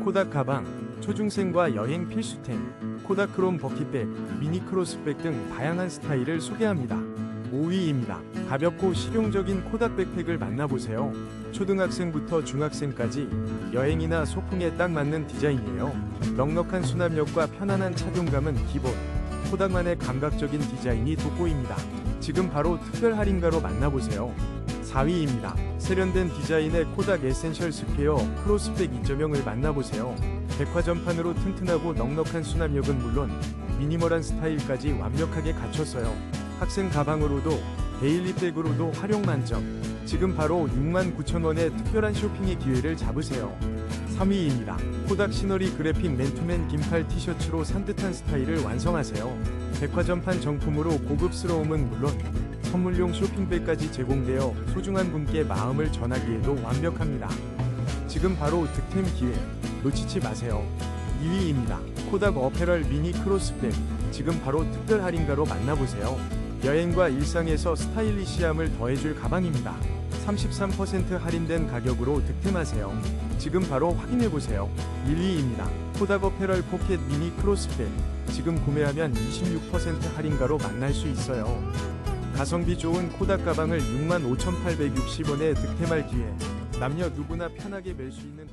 코닥 가방, 초중생과 여행 필수템, 코닥 크롬 버킷백, 미니 크로스백 등 다양한 스타일을 소개합니다. 5위입니다. 가볍고 실용적인 코닥 백팩을 만나보세요. 초등학생부터 중학생까지 여행이나 소풍에 딱 맞는 디자인이에요. 넉넉한 수납력과 편안한 착용감은 기본. 코닥만의 감각적인 디자인이 돋보입니다. 지금 바로 특별 할인가로 만나보세요. 4위입니다. 세련된 디자인의 코닥 에센셜 스퀘어 크로스백 2.0을 만나보세요. 백화점판으로 튼튼하고 넉넉한 수납력은 물론 미니멀한 스타일까지 완벽하게 갖췄어요. 학생 가방으로도 데일리 백으로도 활용 만점. 지금 바로 69,000원의 특별한 쇼핑의 기회를 잡으세요. 3위입니다. 코닥 시너리 그래픽 맨투맨 긴팔 티셔츠로 산뜻한 스타일을 완성하세요. 백화점판 정품으로 고급스러움은 물론 선물용 쇼핑백까지 제공되어 소중한 분께 마음을 전하기에도 완벽합니다. 지금 바로 득템 기회 놓치지 마세요. 2위입니다. 코닥 어페럴 미니 크로스백 지금 바로 특별 할인가로 만나보세요. 여행과 일상에서 스타일리시함을 더해줄 가방입니다. 33% 할인된 가격으로 득템하세요. 지금 바로 확인해보세요. 1위입니다. 코닥 어페럴 포켓 미니 크로스백 지금 구매하면 26% 할인가로 만날 수 있어요. 가성비 좋은 코닥 가방을 65,860원에 득템할 기회. 남녀 누구나 편하게 멜 수 있는